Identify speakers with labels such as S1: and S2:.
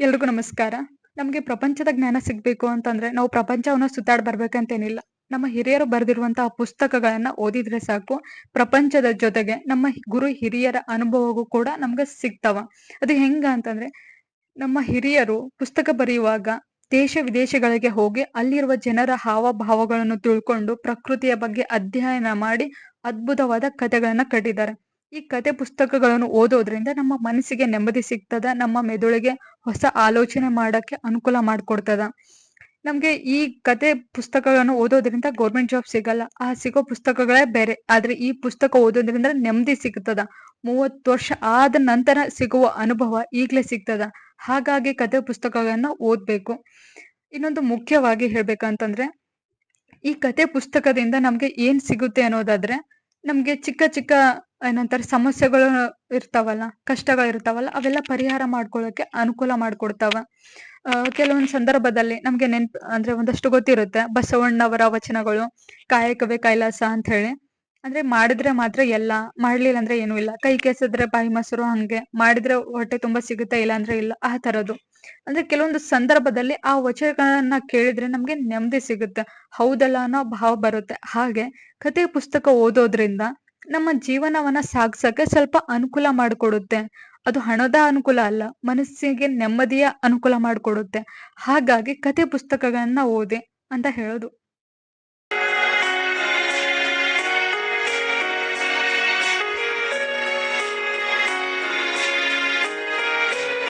S1: ಎಲ್ರಿಗೂ ನಮಸ್ಕಾರ. ನಮಗೆ ಪ್ರಪಂಚದ ಜ್ಞಾನ ಸಿಗ್ಬೇಕು ಅಂತಂದ್ರೆ ನಾವು ಪ್ರಪಂಚವನ್ನ ಸುತ್ತಾಡ್ ಬರ್ಬೇಕಂತೇನಿಲ್ಲ. ನಮ್ಮ ಹಿರಿಯರು ಬರೆದಿರುವಂತಹ ಪುಸ್ತಕಗಳನ್ನ ಓದಿದ್ರೆ ಸಾಕು. ಪ್ರಪಂಚದ ಜೊತೆಗೆ ನಮ್ಮ ಗುರು ಹಿರಿಯರ ಅನುಭವವೂ ಕೂಡ ನಮ್ಗೆ ಸಿಗ್ತಾವ. ಅದು ಹೆಂಗ ಅಂತಂದ್ರೆ ನಮ್ಮ ಹಿರಿಯರು ಪುಸ್ತಕ ಬರೆಯುವಾಗ ದೇಶ ವಿದೇಶಗಳಿಗೆ ಹೋಗಿ ಅಲ್ಲಿರುವ ಜನರ ಹಾವಭಾವಗಳನ್ನು ತಿಳ್ಕೊಂಡು ಪ್ರಕೃತಿಯ ಬಗ್ಗೆ ಅಧ್ಯಯನ ಮಾಡಿ ಅದ್ಭುತವಾದ ಕಥೆಗಳನ್ನ ಕಟ್ಟಿದ್ದಾರೆ. ಈ ಕತೆ ಪುಸ್ತಕಗಳನ್ನು ಓದೋದ್ರಿಂದ ನಮ್ಮ ಮನಸ್ಸಿಗೆ ನೆಮ್ಮದಿ ಸಿಗ್ತದ, ನಮ್ಮ ಮೆದುಳಿಗೆ ಹೊಸ ಆಲೋಚನೆ ಮಾಡಕ್ಕೆ ಅನುಕೂಲ ಮಾಡ್ಕೊಡ್ತದ. ನಮಗೆ ಈ ಕತೆ ಪುಸ್ತಕಗಳನ್ನು ಓದೋದ್ರಿಂದ ಗೌರ್ಮೆಂಟ್ ಜಾಬ್ ಸಿಗಲ್ಲ, ಆ ಸಿಗೋ ಪುಸ್ತಕಗಳೇ ಬೇರೆ. ಆದರೆ ಈ ಪುಸ್ತಕ ಓದೋದ್ರಿಂದ ನೆಮ್ಮದಿ ಸಿಗ್ತದ. ಮೂವತ್ತು ವರ್ಷ ಆದ ನಂತರ ಸಿಗುವ ಅನುಭವ ಈಗಲೇ ಸಿಗ್ತದ. ಹಾಗಾಗಿ ಕತೆ ಪುಸ್ತಕಗಳನ್ನ ಓದಬೇಕು. ಇನ್ನೊಂದು ಮುಖ್ಯವಾಗಿ ಹೇಳ್ಬೇಕಂತಂದ್ರೆ, ಈ ಕತೆ ಪುಸ್ತಕದಿಂದ ನಮಗೆ ಏನ್ ಸಿಗುತ್ತೆ ಅನ್ನೋದಾದ್ರೆ, ನಮಗೆ ಚಿಕ್ಕ ಚಿಕ್ಕ ಏನಂತಾರೆ, ಸಮಸ್ಯೆಗಳು ಇರ್ತಾವಲ್ಲ, ಕಷ್ಟಗಳು ಇರ್ತಾವಲ್ಲ, ಅವೆಲ್ಲ ಪರಿಹಾರ ಮಾಡ್ಕೊಳ್ಳೋಕೆ ಅನುಕೂಲ ಮಾಡ್ಕೊಡ್ತಾವ. ಕೆಲವೊಂದು ಕೆಲವೊಂದ್ ಸಂದರ್ಭದಲ್ಲಿ ನಮ್ಗೆ ನೆನ್ಪ್, ಅಂದ್ರೆ ಒಂದಷ್ಟು ಗೊತ್ತಿರುತ್ತೆ, ಬಸವಣ್ಣವರ ವಚನಗಳು, ಕಾಯಕವೇ ಕೈಲಾಸ ಅಂತ ಹೇಳಿ. ಅಂದ್ರೆ ಮಾಡಿದ್ರೆ ಮಾತ್ರ ಎಲ್ಲ, ಮಾಡ್ಲಿಲ್ಲ ಅಂದ್ರೆ ಏನು ಇಲ್ಲ. ಕೈ ಕೆಸದ್ರೆ ಬಾಯಿ ಮೊಸರು ಹಂಗೆ, ಮಾಡಿದ್ರೆ ಹೊಟ್ಟೆ ತುಂಬಾ ಸಿಗುತ್ತೆ ಇಲ್ಲ ಅಂದ್ರೆ ಇಲ್ಲ, ಆ ತರದ್ದು ಅಂದ್ರೆ ಕೆಲವೊಂದು ಸಂದರ್ಭದಲ್ಲಿ ಆ ವಚನಗಳನ್ನ ಕೇಳಿದ್ರೆ ನಮ್ಗೆ ನೆಮ್ಮದಿ ಸಿಗುತ್ತೆ. ಹೌದಲ್ಲ ಅನ್ನೋ ಭಾವ ಬರುತ್ತೆ. ಹಾಗೆ ಕಥೆ ಪುಸ್ತಕ ಓದೋದ್ರಿಂದ ನಮ್ಮ ಜೀವನವನ್ನ ಸಾಗ್ಸಕ್ಕೆ ಸ್ವಲ್ಪ ಅನುಕೂಲ ಮಾಡಿಕೊಡುತ್ತೆ. ಅದು ಹಣದ ಅನುಕೂಲ ಅಲ್ಲ, ಮನಸ್ಸಿಗೆ ನೆಮ್ಮದಿಯ ಅನುಕೂಲ ಮಾಡಿಕೊಡುತ್ತೆ. ಹಾಗಾಗಿ ಕತೆ ಪುಸ್ತಕಗಳನ್ನ ಓದಿ ಅಂತ ಹೇಳೋದು.